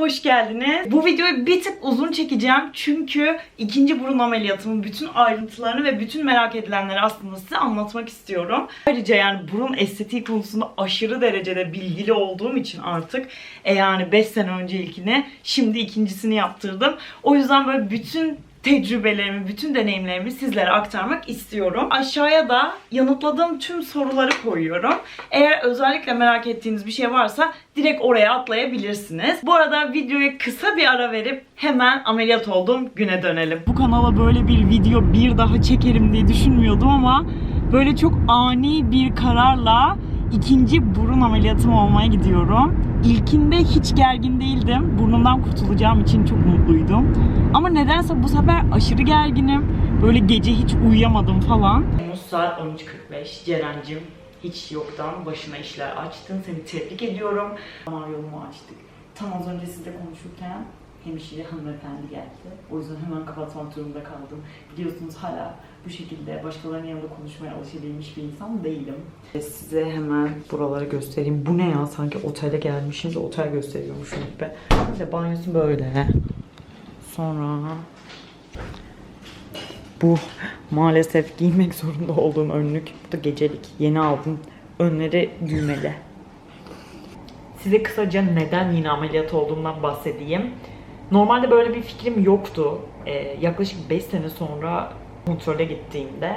hoş geldiniz. Bu videoyu bir tık uzun çekeceğim çünkü ikinci burun ameliyatımın bütün ayrıntılarını ve bütün merak edilenleri aslında size anlatmak istiyorum. Ayrıca yani burun estetiği konusunda aşırı derecede bilgili olduğum için artık e yani 5 sene önce ilkini şimdi ikincisini yaptırdım. O yüzden böyle bütün tecrübelerimi, bütün deneyimlerimi sizlere aktarmak istiyorum. Aşağıya da yanıtladığım tüm soruları koyuyorum. Eğer özellikle merak ettiğiniz bir şey varsa direkt oraya atlayabilirsiniz. Bu arada videoya kısa bir ara verip hemen ameliyat olduğum güne dönelim. Bu kanala böyle bir video bir daha çekerim diye düşünmüyordum ama böyle çok ani bir kararla ikinci burun ameliyatım olmaya gidiyorum. İlkinde hiç gergin değildim. Burnumdan kurtulacağım için çok mutluydum. Ama nedense bu sefer aşırı gerginim. Böyle gece hiç uyuyamadım falan. Saat 13.45. Ceren'cim hiç yoktan başına işler açtın. Seni tebrik ediyorum. Damar yolumu açtık. Tam az önce sizle konuşurken hemşire hanımefendi geldi. O yüzden hemen kapatmak durumunda kaldım. Biliyorsunuz hala bu şekilde başkalarının yanında konuşmaya alışabilmiş bir insan değilim. Size hemen buraları göstereyim. Bu ne ya? Sanki otele gelmişim de otel gösteriyormuşum gibi. İşte banyosu böyle. Sonra bu maalesef giymek zorunda olduğum önlük. Bu da gecelik. Yeni aldım. Önleri düğmeli. Size kısaca neden yine ameliyat olduğumdan bahsedeyim. Normalde böyle bir fikrim yoktu. Ee, yaklaşık 5 sene sonra kontrole gittiğimde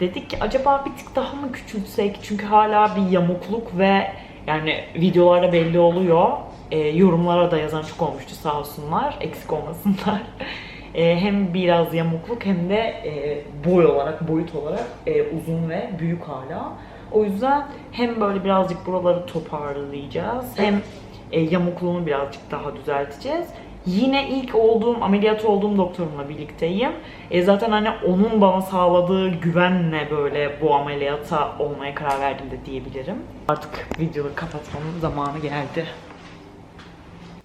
dedik ki acaba bir tık daha mı küçültsek? Çünkü hala bir yamukluk ve yani videolarda belli oluyor. Ee, yorumlara da yazan çok olmuştu sağ olsunlar. Eksik olmasınlar. Ee, hem biraz yamukluk hem de e, boy olarak, boyut olarak e, uzun ve büyük hala. O yüzden hem böyle birazcık buraları toparlayacağız hem e, yamukluğunu birazcık daha düzelteceğiz. Yine ilk olduğum, ameliyat olduğum doktorumla birlikteyim. E, zaten hani onun bana sağladığı güvenle böyle bu ameliyata olmaya karar verdim de diyebilirim. Artık videoyu kapatmanın zamanı geldi.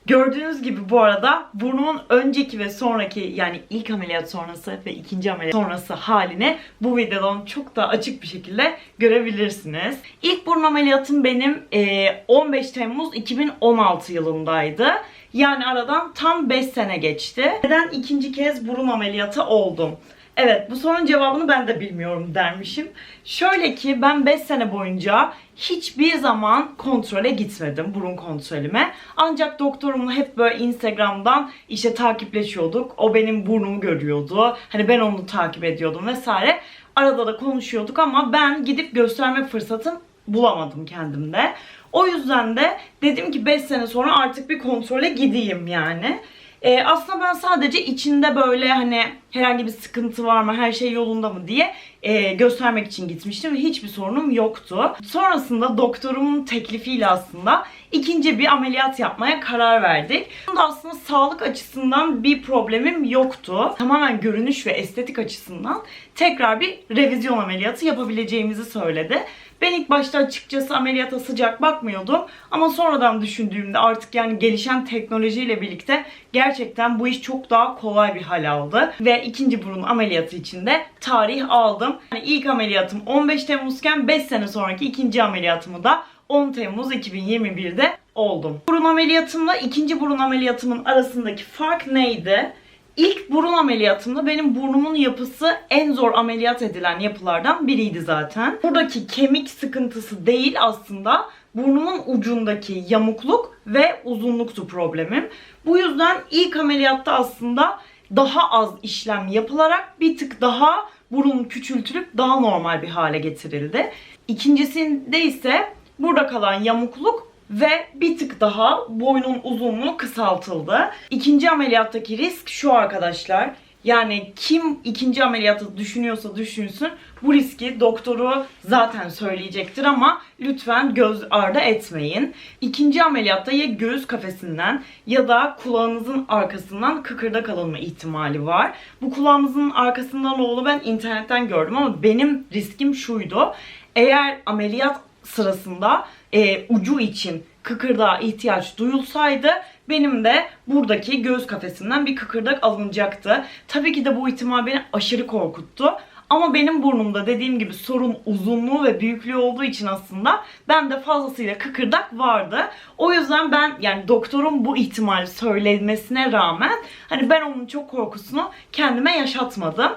Gördüğünüz gibi bu arada burnumun önceki ve sonraki yani ilk ameliyat sonrası ve ikinci ameliyat sonrası halini bu videodan çok daha açık bir şekilde görebilirsiniz. İlk burun ameliyatım benim eee, 15 Temmuz 2016 yılındaydı. Yani aradan tam 5 sene geçti. Neden ikinci kez burun ameliyatı oldum? Evet bu sorunun cevabını ben de bilmiyorum dermişim. Şöyle ki ben 5 sene boyunca hiçbir zaman kontrole gitmedim burun kontrolüme. Ancak doktorumla hep böyle Instagram'dan işte takipleşiyorduk. O benim burnumu görüyordu. Hani ben onu takip ediyordum vesaire. Arada da konuşuyorduk ama ben gidip gösterme fırsatım bulamadım kendimde. O yüzden de dedim ki 5 sene sonra artık bir kontrole gideyim yani. Ee, aslında ben sadece içinde böyle hani herhangi bir sıkıntı var mı, her şey yolunda mı diye e, göstermek için gitmiştim ve hiçbir sorunum yoktu. Sonrasında doktorumun teklifiyle aslında ikinci bir ameliyat yapmaya karar verdik. Bunda aslında sağlık açısından bir problemim yoktu. Tamamen görünüş ve estetik açısından tekrar bir revizyon ameliyatı yapabileceğimizi söyledi. Ben ilk başta açıkçası ameliyata sıcak bakmıyordum ama sonradan düşündüğümde artık yani gelişen teknolojiyle birlikte gerçekten bu iş çok daha kolay bir hal aldı. Ve ikinci burun ameliyatı için de tarih aldım. Yani ilk ameliyatım 15 Temmuzken 5 sene sonraki ikinci ameliyatımı da 10 Temmuz 2021'de oldum. Burun ameliyatımla ikinci burun ameliyatımın arasındaki fark neydi? İlk burun ameliyatımda benim burnumun yapısı en zor ameliyat edilen yapılardan biriydi zaten. Buradaki kemik sıkıntısı değil aslında burnumun ucundaki yamukluk ve uzunluktu problemim. Bu yüzden ilk ameliyatta aslında daha az işlem yapılarak bir tık daha burun küçültülüp daha normal bir hale getirildi. İkincisinde ise burada kalan yamukluk ve bir tık daha boynun uzunluğu kısaltıldı. İkinci ameliyattaki risk şu arkadaşlar. Yani kim ikinci ameliyatı düşünüyorsa düşünsün bu riski doktoru zaten söyleyecektir ama lütfen göz ardı etmeyin. İkinci ameliyatta ya göğüs kafesinden ya da kulağınızın arkasından kıkırdak alınma ihtimali var. Bu kulağımızın arkasından oğlu ben internetten gördüm ama benim riskim şuydu. Eğer ameliyat sırasında e, ucu için kıkırdağa ihtiyaç duyulsaydı benim de buradaki göğüs kafesinden bir kıkırdak alınacaktı. Tabii ki de bu ihtimal beni aşırı korkuttu. Ama benim burnumda dediğim gibi sorun uzunluğu ve büyüklüğü olduğu için aslında bende fazlasıyla kıkırdak vardı. O yüzden ben yani doktorun bu ihtimali söylemesine rağmen hani ben onun çok korkusunu kendime yaşatmadım.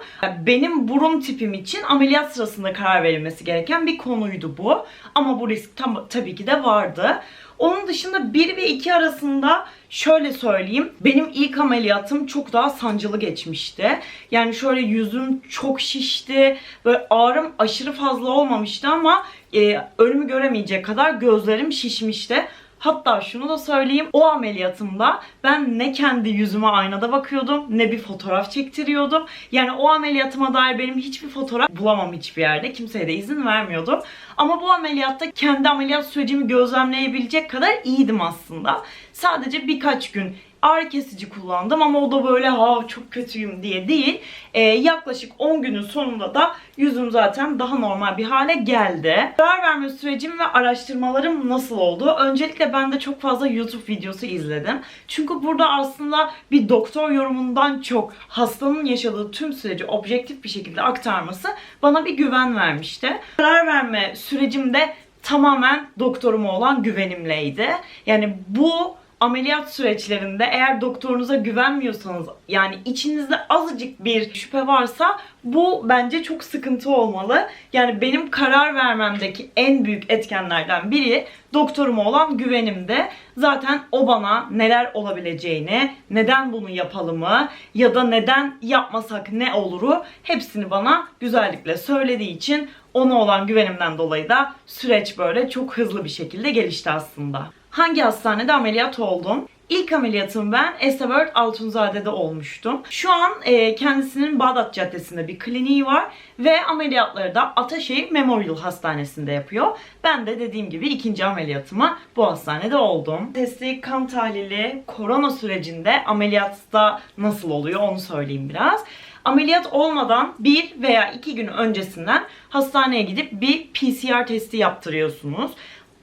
Benim burun tipim için ameliyat sırasında karar verilmesi gereken bir konuydu bu. Ama bu risk tam, tabii ki de vardı. Onun dışında 1 ve 2 arasında şöyle söyleyeyim. Benim ilk ameliyatım çok daha sancılı geçmişti. Yani şöyle yüzüm çok şişti. Böyle ağrım aşırı fazla olmamıştı ama e, önümü göremeyecek kadar gözlerim şişmişti. Hatta şunu da söyleyeyim. O ameliyatımda ben ne kendi yüzüme aynada bakıyordum ne bir fotoğraf çektiriyordum. Yani o ameliyatıma dair benim hiçbir fotoğraf bulamam hiçbir yerde. Kimseye de izin vermiyordum. Ama bu ameliyatta kendi ameliyat sürecimi gözlemleyebilecek kadar iyiydim aslında. Sadece birkaç gün ağrı kesici kullandım ama o da böyle ha çok kötüyüm diye değil. Ee, yaklaşık 10 günün sonunda da yüzüm zaten daha normal bir hale geldi. Karar verme sürecim ve araştırmalarım nasıl oldu? Öncelikle ben de çok fazla YouTube videosu izledim. Çünkü burada aslında bir doktor yorumundan çok hastanın yaşadığı tüm süreci objektif bir şekilde aktarması bana bir güven vermişti. Karar verme sürecimde tamamen doktoruma olan güvenimleydi. Yani bu ameliyat süreçlerinde eğer doktorunuza güvenmiyorsanız yani içinizde azıcık bir şüphe varsa bu bence çok sıkıntı olmalı. Yani benim karar vermemdeki en büyük etkenlerden biri doktoruma olan güvenimde. Zaten o bana neler olabileceğini, neden bunu yapalımı ya da neden yapmasak ne oluru hepsini bana güzellikle söylediği için ona olan güvenimden dolayı da süreç böyle çok hızlı bir şekilde gelişti aslında. Hangi hastanede ameliyat oldum? İlk ameliyatım ben Esabört Altunzade'de olmuştum. Şu an e, kendisinin Bağdat Caddesi'nde bir kliniği var ve ameliyatları da Ataşehir Memorial Hastanesi'nde yapıyor. Ben de dediğim gibi ikinci ameliyatımı bu hastanede oldum. Testi, kan tahlili, korona sürecinde ameliyatta nasıl oluyor onu söyleyeyim biraz. Ameliyat olmadan bir veya iki gün öncesinden hastaneye gidip bir PCR testi yaptırıyorsunuz.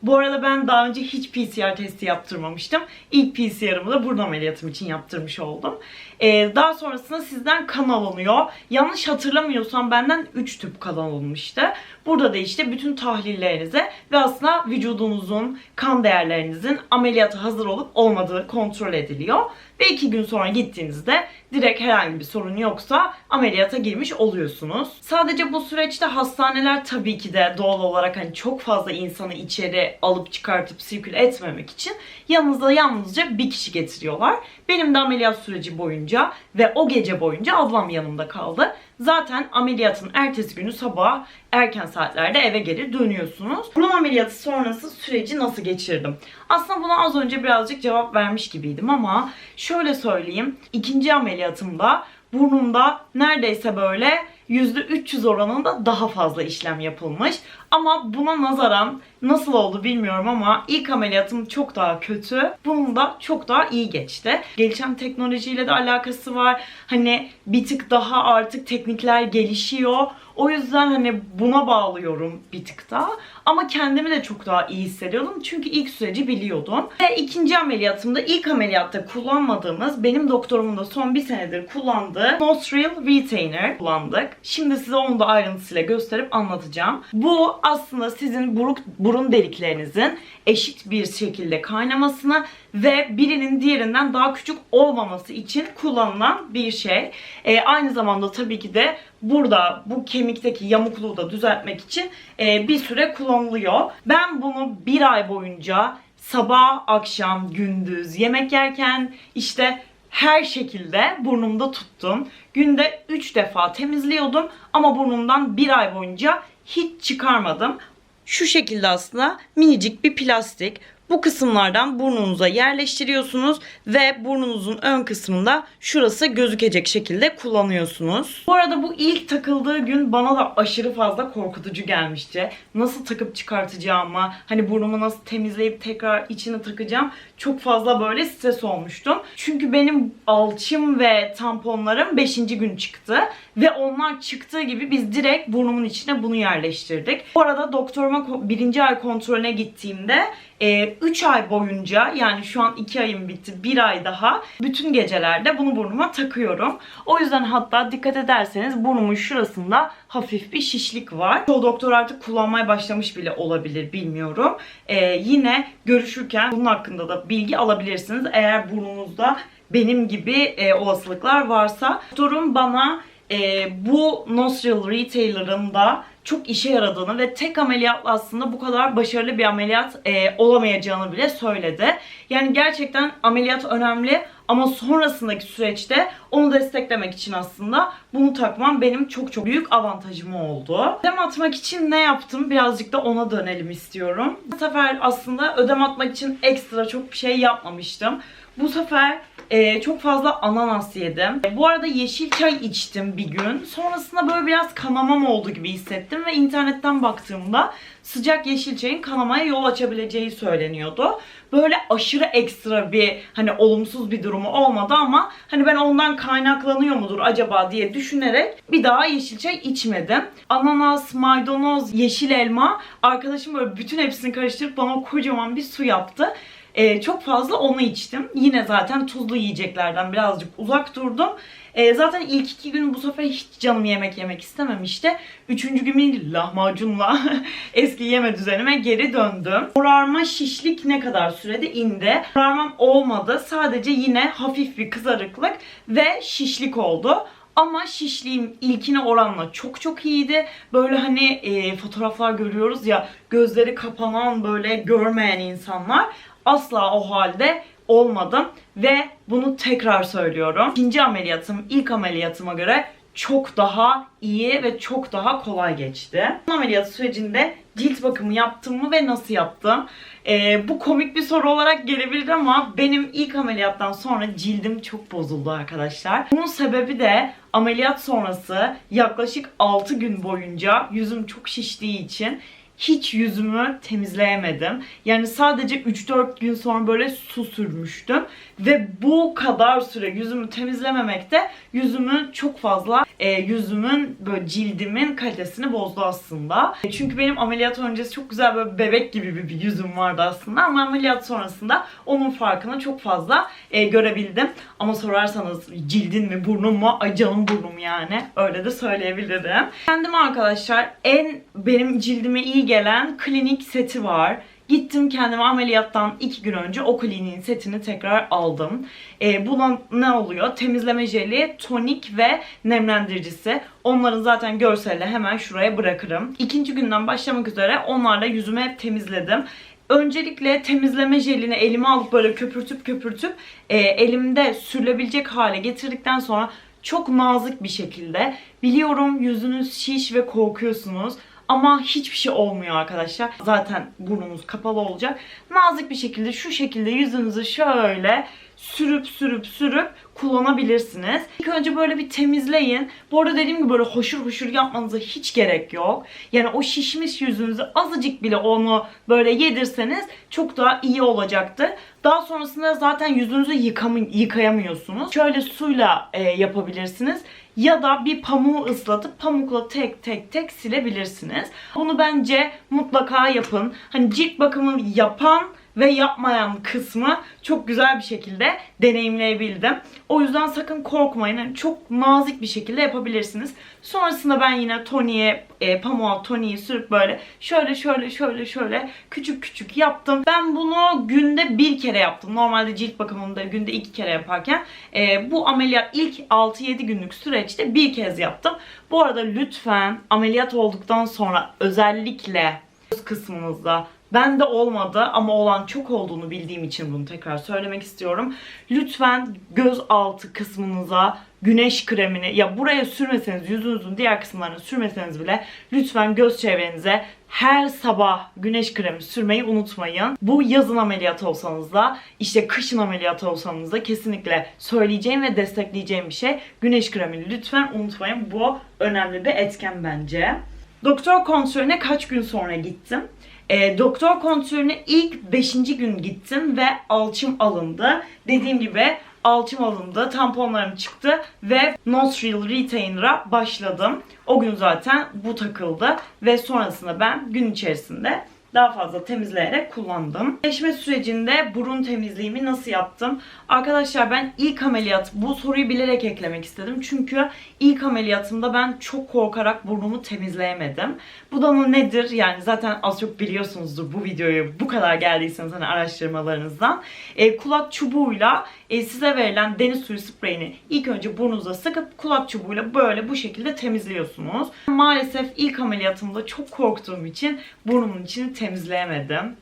Bu arada ben daha önce hiç PCR testi yaptırmamıştım. İlk PCR'ımı da burun ameliyatım için yaptırmış oldum. Ee, daha sonrasında sizden kan alınıyor. Yanlış hatırlamıyorsam benden 3 tüp kan alınmıştı. Burada da işte bütün tahlillerinize ve aslında vücudunuzun, kan değerlerinizin ameliyata hazır olup olmadığı kontrol ediliyor. Ve 2 gün sonra gittiğinizde direkt herhangi bir sorun yoksa ameliyata girmiş oluyorsunuz. Sadece bu süreçte hastaneler tabii ki de doğal olarak hani çok fazla insanı içeri alıp çıkartıp sirkül etmemek için yanınızda yalnızca bir kişi getiriyorlar. Benim de ameliyat süreci boyunca ve o gece boyunca ablam yanımda kaldı. Zaten ameliyatın ertesi günü sabah erken saatlerde eve geri dönüyorsunuz. Burun ameliyatı sonrası süreci nasıl geçirdim? Aslında buna az önce birazcık cevap vermiş gibiydim ama şöyle söyleyeyim. İkinci ameliyatımda burnumda neredeyse böyle %300 oranında daha fazla işlem yapılmış. Ama buna nazaran nasıl oldu bilmiyorum ama ilk ameliyatım çok daha kötü. Bunun da çok daha iyi geçti. Gelişen teknolojiyle de alakası var. Hani bir tık daha artık teknikler gelişiyor. O yüzden hani buna bağlıyorum bir tık daha. Ama kendimi de çok daha iyi hissediyordum. Çünkü ilk süreci biliyordum. Ve ikinci ameliyatımda ilk ameliyatta kullanmadığımız benim doktorumun da son bir senedir kullandığı Nostril Retainer kullandık. Şimdi size onu da ayrıntısıyla gösterip anlatacağım. Bu aslında sizin buruk, burun deliklerinizin eşit bir şekilde kaynamasını ve birinin diğerinden daha küçük olmaması için kullanılan bir şey. Ee, aynı zamanda tabii ki de burada bu kemikteki yamukluğu da düzeltmek için e, bir süre kullanılıyor. Ben bunu bir ay boyunca sabah, akşam, gündüz yemek yerken işte her şekilde burnumda tuttum. Günde 3 defa temizliyordum ama burnumdan bir ay boyunca hiç çıkarmadım. Şu şekilde aslında minicik bir plastik. Bu kısımlardan burnunuza yerleştiriyorsunuz ve burnunuzun ön kısmında şurası gözükecek şekilde kullanıyorsunuz. Bu arada bu ilk takıldığı gün bana da aşırı fazla korkutucu gelmişti. Nasıl takıp çıkartacağımı, hani burnumu nasıl temizleyip tekrar içine takacağım çok fazla böyle stres olmuştum. Çünkü benim alçım ve tamponlarım 5. gün çıktı ve onlar çıktığı gibi biz direkt burnumun içine bunu yerleştirdik. Bu arada doktoruma birinci ay kontrolüne gittiğimde 3 ay boyunca yani şu an 2 ayım bitti 1 ay daha bütün gecelerde bunu burnuma takıyorum. O yüzden hatta dikkat ederseniz burnumun şurasında hafif bir şişlik var. Çoğu doktor artık kullanmaya başlamış bile olabilir bilmiyorum. Ee, yine görüşürken bunun hakkında da bilgi alabilirsiniz. Eğer burnunuzda benim gibi e, olasılıklar varsa. Doktorum bana e, bu nostril retailer'ın da çok işe yaradığını ve tek ameliyatla aslında bu kadar başarılı bir ameliyat e, olamayacağını bile söyledi. Yani gerçekten ameliyat önemli ama sonrasındaki süreçte onu desteklemek için aslında bunu takmam benim çok çok büyük avantajım oldu. Ödem atmak için ne yaptım? Birazcık da ona dönelim istiyorum. Bu sefer aslında ödem atmak için ekstra çok bir şey yapmamıştım. Bu sefer e, çok fazla ananas yedim. E, Bu arada yeşil çay içtim bir gün. Sonrasında böyle biraz kanamam oldu gibi hissettim ve internetten baktığımda sıcak yeşil çayın kanamaya yol açabileceği söyleniyordu. Böyle aşırı ekstra bir hani olumsuz bir durumu olmadı ama hani ben ondan kaynaklanıyor mudur acaba diye düşünerek bir daha yeşil çay içmedim. Ananas, maydanoz, yeşil elma arkadaşım böyle bütün hepsini karıştırıp bana kocaman bir su yaptı. Ee, çok fazla onu içtim. Yine zaten tuzlu yiyeceklerden birazcık uzak durdum. Ee, zaten ilk iki gün bu sefer hiç canım yemek yemek istememişti. Üçüncü gün lahmacunla eski yeme düzenime geri döndüm. Morarma şişlik ne kadar sürede indi? Morarmam olmadı. Sadece yine hafif bir kızarıklık ve şişlik oldu. Ama şişliğim ilkine oranla çok çok iyiydi. Böyle hani e, fotoğraflar görüyoruz ya gözleri kapanan böyle görmeyen insanlar asla o halde olmadım ve bunu tekrar söylüyorum. İkinci ameliyatım ilk ameliyatıma göre çok daha iyi ve çok daha kolay geçti. Ameliyat sürecinde cilt bakımı yaptım mı ve nasıl yaptım? Ee, bu komik bir soru olarak gelebilir ama benim ilk ameliyattan sonra cildim çok bozuldu arkadaşlar. Bunun sebebi de ameliyat sonrası yaklaşık 6 gün boyunca yüzüm çok şiştiği için hiç yüzümü temizleyemedim. Yani sadece 3-4 gün sonra böyle su sürmüştüm. Ve bu kadar süre yüzümü temizlememekte yüzümü çok fazla e, yüzümün böyle cildimin kalitesini bozdu aslında. E, çünkü benim ameliyat öncesi çok güzel böyle bebek gibi bir, bir yüzüm vardı aslında ama ameliyat sonrasında onun farkını çok fazla e, görebildim. Ama sorarsanız cildin mi burnum mu? Ay canım burnum yani. Öyle de söyleyebilirim. Kendim arkadaşlar en benim cildime iyi gelen klinik seti var. Gittim kendime ameliyattan iki gün önce o kliniğin setini tekrar aldım. Ee, buna ne oluyor? Temizleme jeli, tonik ve nemlendiricisi. Onların zaten görselini hemen şuraya bırakırım. İkinci günden başlamak üzere onlarla yüzümü hep temizledim. Öncelikle temizleme jelini elime alıp böyle köpürtüp köpürtüp e, elimde sürülebilecek hale getirdikten sonra çok nazik bir şekilde biliyorum yüzünüz şiş ve korkuyorsunuz ama hiçbir şey olmuyor arkadaşlar. Zaten burnunuz kapalı olacak. Nazik bir şekilde şu şekilde yüzünüzü şöyle sürüp sürüp sürüp kullanabilirsiniz. İlk önce böyle bir temizleyin. Bu arada dediğim gibi böyle hoşur hoşur yapmanıza hiç gerek yok. Yani o şişmiş yüzünüzü azıcık bile onu böyle yedirseniz çok daha iyi olacaktır. Daha sonrasında zaten yüzünüzü yıkamı- yıkayamıyorsunuz. Şöyle suyla e, yapabilirsiniz. Ya da bir pamuğu ıslatıp pamukla tek tek tek silebilirsiniz. Bunu bence mutlaka yapın. Hani cilt bakımı yapan ve yapmayan kısmı çok güzel bir şekilde deneyimleyebildim. O yüzden sakın korkmayın. Yani çok nazik bir şekilde yapabilirsiniz. Sonrasında ben yine toniğe, e, pamuğa toniği sürüp böyle şöyle şöyle şöyle şöyle küçük küçük yaptım. Ben bunu günde bir kere yaptım. Normalde cilt bakımında günde iki kere yaparken e, bu ameliyat ilk 6-7 günlük süreçte bir kez yaptım. Bu arada lütfen ameliyat olduktan sonra özellikle kısmınızda ben de olmadı ama olan çok olduğunu bildiğim için bunu tekrar söylemek istiyorum. Lütfen göz altı kısmınıza güneş kremini ya buraya sürmeseniz yüzünüzün diğer kısımlarına sürmeseniz bile lütfen göz çevrenize her sabah güneş kremi sürmeyi unutmayın. Bu yazın ameliyat olsanız da işte kışın ameliyat olsanız da kesinlikle söyleyeceğim ve destekleyeceğim bir şey. Güneş kremini lütfen unutmayın. Bu önemli bir etken bence. Doktor kontrolüne kaç gün sonra gittim? E, doktor kontrolüne ilk 5. gün gittim ve alçım alındı. Dediğim gibi alçım alındı, tamponlarım çıktı ve nostril retainer'a başladım. O gün zaten bu takıldı ve sonrasında ben gün içerisinde daha fazla temizleyerek kullandım. Geçme sürecinde burun temizliğimi nasıl yaptım? Arkadaşlar ben ilk ameliyat bu soruyu bilerek eklemek istedim. Çünkü ilk ameliyatımda ben çok korkarak burnumu temizleyemedim. Bu da nedir? Yani zaten az çok biliyorsunuzdur bu videoyu bu kadar geldiyseniz hani araştırmalarınızdan. E, kulak çubuğuyla e, size verilen deniz suyu spreyini ilk önce burnunuza sıkıp kulak çubuğuyla böyle bu şekilde temizliyorsunuz. Maalesef ilk ameliyatımda çok korktuğum için burnumun içini temizleyemedim.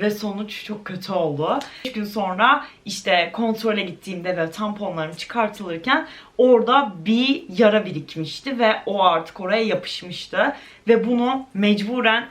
Ve sonuç çok kötü oldu. 3 gün sonra işte kontrole gittiğimde ve tamponlarım çıkartılırken orada bir yara birikmişti ve o artık oraya yapışmıştı. Ve bunu mecburen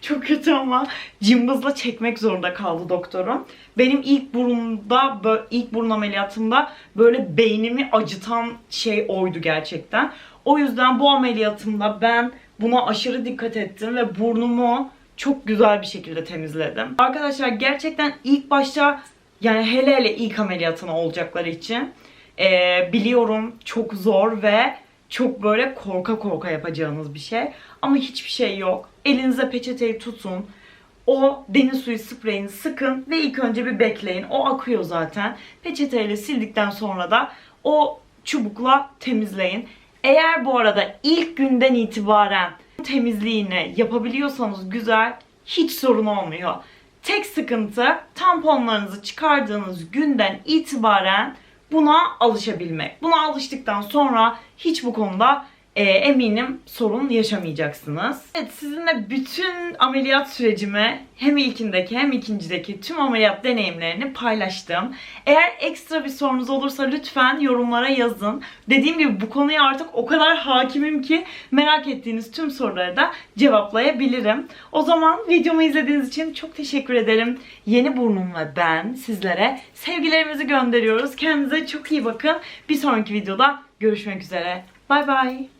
çok kötü ama cımbızla çekmek zorunda kaldı doktorum. Benim ilk burunda, ilk burun ameliyatımda böyle beynimi acıtan şey oydu gerçekten. O yüzden bu ameliyatımda ben buna aşırı dikkat ettim ve burnumu çok güzel bir şekilde temizledim. Arkadaşlar gerçekten ilk başta yani hele hele ilk ameliyatına olacakları için eee, biliyorum çok zor ve çok böyle korka korka yapacağınız bir şey. Ama hiçbir şey yok. Elinize peçeteyi tutun. O deniz suyu spreyini sıkın ve ilk önce bir bekleyin. O akıyor zaten. Peçeteyle sildikten sonra da o çubukla temizleyin. Eğer bu arada ilk günden itibaren temizliğini yapabiliyorsanız güzel, hiç sorun olmuyor. Tek sıkıntı tamponlarınızı çıkardığınız günden itibaren buna alışabilmek. Buna alıştıktan sonra hiç bu konuda e, eminim sorun yaşamayacaksınız. Evet sizinle bütün ameliyat sürecimi hem ilkindeki hem ikincideki tüm ameliyat deneyimlerini paylaştım. Eğer ekstra bir sorunuz olursa lütfen yorumlara yazın. Dediğim gibi bu konuya artık o kadar hakimim ki merak ettiğiniz tüm soruları da cevaplayabilirim. O zaman videomu izlediğiniz için çok teşekkür ederim. Yeni burnum ve ben sizlere sevgilerimizi gönderiyoruz. Kendinize çok iyi bakın. Bir sonraki videoda görüşmek üzere. Bay bay.